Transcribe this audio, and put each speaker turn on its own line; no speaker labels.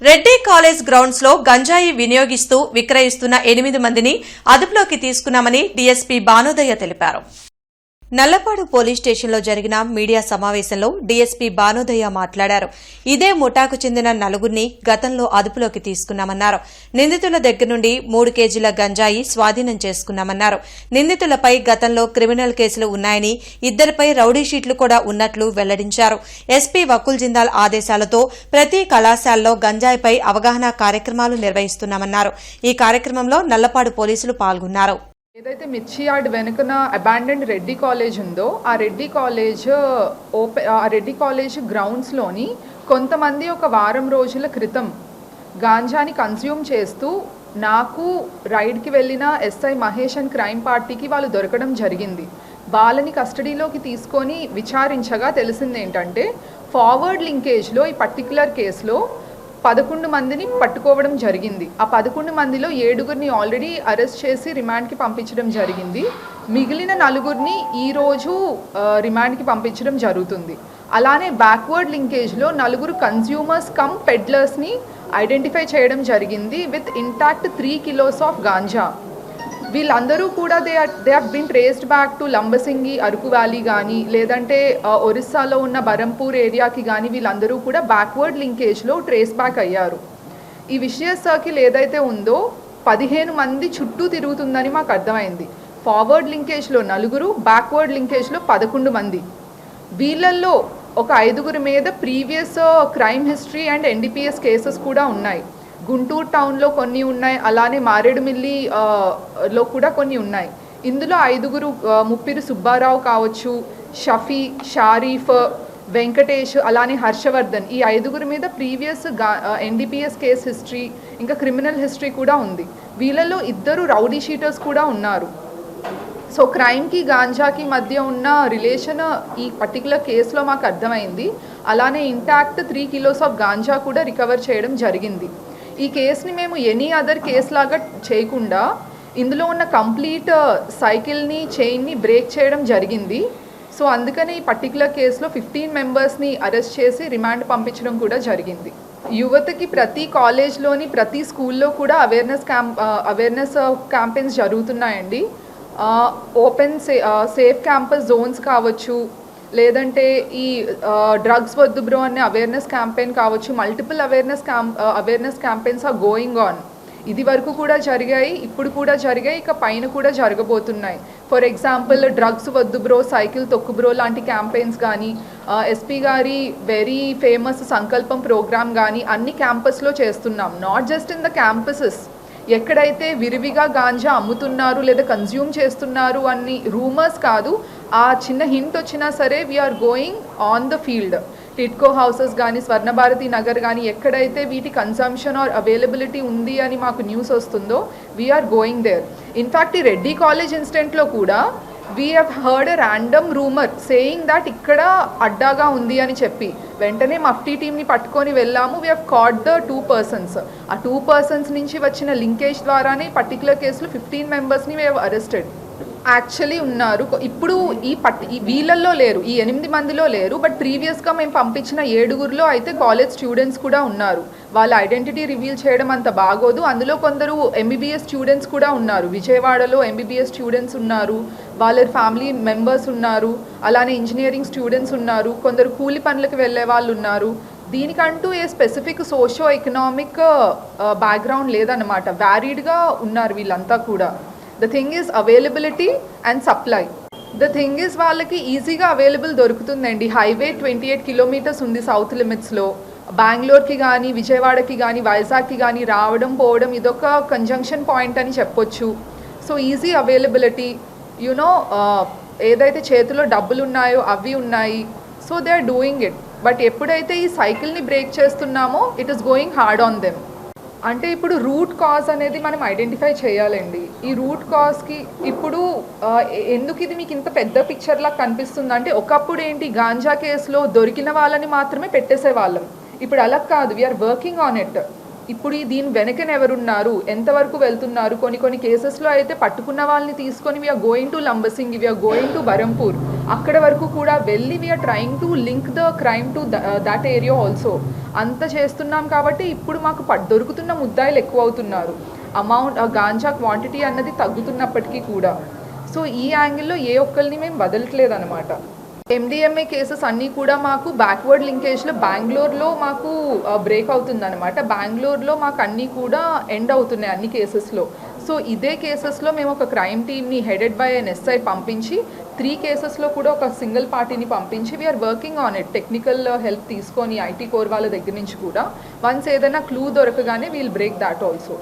Reddy college గ్రౌండ్స్లో గంజాయి వినియోగిస్తూ విక్రయిస్తున్న ఎనిమిది మందిని అదుపులోకి తీసుకున్నామని డీఎస్పీ భానుదయ్య తెలిపారు. నల్లపాడు పోలీస్ స్టేషన్లో జరిగిన మీడియా సమావేశంలో డీఎస్పీ బానోదయ్య మాట్లాడారు. ఇదే ముఠాకు చెందిన నలుగురిని గతంలో అదుపులోకి తీసుకున్నామన్నారు. నిందితుల దగ్గర నుండి మూడు కేజీల గంజాయి స్వాధీనం చేసుకున్నామన్నారు. నిందితులపై గతంలో క్రిమినల్ కేసులు ఉన్నాయని ఇద్దరిపై రౌడీ షీట్లు కూడా ఉన్నట్లు వెల్లడించారు. ఎస్పీ వకుల్ జిందాల్ ఆదేశాలతో ప్రతి కళాశాలలో గంజాయిపై అవగాహన కార్యక్రమాలు నిర్వహిస్తున్నామన్నారు. ఈ కార్యక్రమంలో నల్లపాడు పోలీసులు పాల్గొన్నారు.
ఏదైతే మిర్చి యార్డ్ వెనుకన అబాండెండ్ రెడ్డి కాలేజ్ ఉందో ఆ రెడ్డి కాలేజ్ ఓపె ఆ రెడ్డి కాలేజ్ గ్రౌండ్స్లోని కొంతమంది ఒక వారం రోజుల క్రితం గాంజాని కన్స్యూమ్ చేస్తూ నాకు రైడ్కి వెళ్ళిన ఎస్ఐ మహేష్ అండ్ క్రైమ్ పార్టీకి వాళ్ళు దొరకడం జరిగింది. వాళ్ళని కస్టడీలోకి తీసుకొని విచారించగా తెలిసింది ఏంటంటే ఫార్వర్డ్ లింకేజ్లో ఈ పర్టికులర్ కేసులో పదకొండు మందిని పట్టుకోవడం జరిగింది. ఆ పదకొండు మందిలో ఏడుగురిని ఆల్రెడీ అరెస్ట్ చేసి రిమాండ్కి పంపించడం జరిగింది. మిగిలిన నలుగురిని ఈరోజు రిమాండ్కి పంపించడం జరుగుతుంది. అలానే బ్యాక్వర్డ్ లింకేజ్లో నలుగురు కన్జ్యూమర్స్ కమ్ పెడ్లర్స్ని ఐడెంటిఫై చేయడం జరిగింది with intact three kilos of ganja వీళ్ళందరూ కూడా they are they have been traced back to Lambasingi Araku valley కానీ లేదంటే ఒరిస్సాలో ఉన్న బరంపూర్ ఏరియాకి కానీ వీళ్ళందరూ కూడా బ్యాక్వర్డ్ లింకేజ్లో ట్రేస్ బ్యాక్ అయ్యారు. ఈ విషయ సర్కిల్ ఏదైతే ఉందో పదిహేను మంది చుట్టూ తిరుగుతుందని మాకు అర్థమైంది. ఫార్వర్డ్ లింకేజ్లో నలుగురు బ్యాక్వర్డ్ లింకేజ్లో పదకొండు మంది. వీళ్ళల్లో ఒక ఐదుగురి మీద previous crime history and NDPS cases కూడా ఉన్నాయి. గుంటూరు టౌన్లో కొన్ని ఉన్నాయి అలానే మారేడుమిల్లి లో కూడా కొన్ని ఉన్నాయి. ఇందులో ఐదుగురు ముప్పిరు ముప్పిరి సుబ్బారావు కావచ్చు షఫీ షారీఫ్ వెంకటేష్ అలానే హర్షవర్ధన్. ఈ ఐదుగురి మీద ప్రీవియస్గా ఎన్డీపీఎస్ కేస్ హిస్టరీ ఇంకా క్రిమినల్ హిస్టరీ కూడా ఉంది. వీళ్ళలో ఇద్దరు రౌడీ షీటర్స్ కూడా ఉన్నారు. సో క్రైమ్కి గాంజాకి మధ్య ఉన్న రిలేషన్ ఈ పర్టికులర్ కేసులో మాకు అర్థమైంది. అలానే intact three kilos of ganja కూడా రికవర్ చేయడం జరిగింది. ఈ కేసుని మేము ఎనీ అదర్ కేసు లాగా చేయకుండా ఇందులో ఉన్న కంప్లీట్ సైకిల్ని చైన్ని బ్రేక్ చేయడం జరిగింది. సో అందుకని ఈ పర్టికులర్ కేసులో ఫిఫ్టీన్ మెంబర్స్ని అరెస్ట్ చేసి రిమాండ్ పంపించడం కూడా జరిగింది. యువతకి ప్రతి కాలేజ్లోని ప్రతి స్కూల్లో కూడా అవేర్నెస్ క్యాంప్ అవేర్నెస్ క్యాంపెయిన్స్ జరుగుతున్నాయండి. Open say safe campus zones కావచ్చు లేదంటే ఈ డ్రగ్స్ వద్దు బ్రో అనే అవేర్నెస్ క్యాంపెయిన్ కావచ్చు multiple awareness camp awareness campaigns are going on ఇది వరకు కూడా జరిగాయి ఇప్పుడు కూడా జరిగాయి ఇక పైన కూడా జరగబోతున్నాయి. ఫర్ ఎగ్జాంపుల్ డ్రగ్స్ వద్దు బ్రో సైకిల్ తొక్కు బ్రో లాంటి క్యాంపెయిన్స్ కానీ ఎస్పీ గారి వెరీ ఫేమస్ సంకల్పం ప్రోగ్రామ్ కానీ అన్ని క్యాంపస్లో చేస్తున్నాం. Not just in the campuses ఎక్కడైతే విరివిగా గాంజా అమ్ముతున్నారు లేదా కన్జ్యూమ్ చేస్తున్నారు అన్ని రూమర్స్ కాదు ఆ చిన్న హింట్ వచ్చినా సరే we're going on the field TIDCO houses కానీ స్వర్ణభారతి నగర్ కానీ ఎక్కడైతే వీటి కన్సంప్షన్ ఆర్ అవైలబిలిటీ ఉంది అని మాకు న్యూస్ వస్తుందో వీఆర్ గోయింగ్ దేర్ ఇన్ఫ్యాక్ట్ ఈ రెడ్డి కాలేజ్ ఇన్సిడెంట్లో కూడా we have heard a random rumour saying that ఇక్కడ అడ్డాగా ఉంది అని చెప్పి. వెంటనే మఫ్టీ టీమ్ని పట్టుకొని వెళ్ళాము. We have caught the two persons ఆ టూ పర్సన్స్ నుంచి వచ్చిన లింకేజ్ ద్వారానే పర్టికులర్ కేసులో ఫిఫ్టీన్ మెంబర్స్ని వీ హ్యావ్ అరెస్టెడ్ యాక్చువల్లీ ఉన్నారు. ఇప్పుడు ఈ పట్ ఈ వీళ్ళల్లో లేరు ఈ ఎనిమిది మందిలో లేరు బట్ ప్రీవియస్గా మేము పంపించిన ఏడుగురిలో అయితే కాలేజ్ స్టూడెంట్స్ కూడా ఉన్నారు. వాళ్ళ ఐడెంటిటీ రివీల్ చేయడం అంత బాగోదు. అందులో కొందరు ఎంబీబీఎస్ స్టూడెంట్స్ కూడా ఉన్నారు. విజయవాడలో ఎంబీబీఎస్ స్టూడెంట్స్ ఉన్నారు. వాళ్ళ ఫ్యామిలీ మెంబర్స్ ఉన్నారు. అలానే ఇంజనీరింగ్ స్టూడెంట్స్ ఉన్నారు. కొందరు కూలి పనులకు వెళ్ళే వాళ్ళు ఉన్నారు. దీనికంటూ a specific socio economic background లేదన్నమాట. వ్యారీడ్గా ఉన్నారు వీళ్ళంతా కూడా. The thing is availability and supply the thing is వాళ్ళకి ఈజీగా అవైలబుల్ దొరుకుతుందండి. హైవే ట్వంటీ ఎయిట్ కిలోమీటర్స్ ఉంది సౌత్ లిమిట్స్లో బెంగళూరుకి కానీ విజయవాడకి కానీ వైజాగ్కి కానీ రావడం పోవడం ఇదొక కంజంక్షన్ పాయింట్ అని చెప్పొచ్చు. సో ఈజీ అవైలబిలిటీ యునో ఏదైతే చేతిలో డబ్బులు ఉన్నాయో అవి ఉన్నాయి. So they are doing it but ఎప్పుడైతే ఈ సైకిల్ని బ్రేక్ చేస్తున్నామో it is going hard on them అంటే ఇప్పుడు రూట్ కాజ్ అనేది మనం ఐడెంటిఫై చేయాలండి. ఈ రూట్ కాజ్కి ఇప్పుడు ఎందుకు ఇది మీకు ఇంత పెద్ద పిక్చర్లా కనిపిస్తుంది? అంటే ఒకప్పుడు ఏంటి గాంజా కేసులో దొరికిన వాళ్ళని మాత్రమే పెట్టేసే వాళ్ళం ఇప్పుడు అలా కాదు వీఆర్ వర్కింగ్ ఆన్ ఇట్ ఇప్పుడు దీని వెనకన ఎవరున్నారు? ఎంతవరకు వెళ్తున్నారు? కొన్ని కొన్ని కేసెస్లో అయితే పట్టుకున్న వాళ్ళని తీసుకొని we're going to Lambasingi we're going to Berhampur అక్కడ వరకు కూడా వెళ్ళి we're trying to link the crime to that area also అంత చేస్తున్నాం కాబట్టి ఇప్పుడు మాకు దొరుకుతున్న ముద్దాయిలు ఎక్కువ అవుతున్నారు అమౌంట్ గాంజా క్వాంటిటీ అన్నది తగ్గుతున్నప్పటికీ కూడా. సో ఈ యాంగిల్లో ఏ ఒక్కరిని మేము వదలట్లేదు అనమాట ఎండిఎంఏ కేసెస్ అన్నీ కూడా మాకు బ్యాక్వర్డ్ లింకేజ్లో బెంగళూరులో మాకు బ్రేక్ అవుతుందన్నమాట. బెంగళూరులో మాకు అన్నీ కూడా ఎండ్ అవుతున్నాయి అన్ని కేసెస్లో సో ఇదే కేసెస్లో మేము ఒక క్రైమ్ టీమ్ని headed by N S I పంపించి త్రీ కేసెస్లో కూడా ఒక సింగిల్ పార్టీని పంపించి we are working on it technical help తీసుకొని ఐటీ కోర్ వాళ్ళ దగ్గర నుంచి కూడా. వన్స్ ఏదైనా క్లూ దొరకగానే వీల్ బ్రేక్ దాట్ ఆల్సో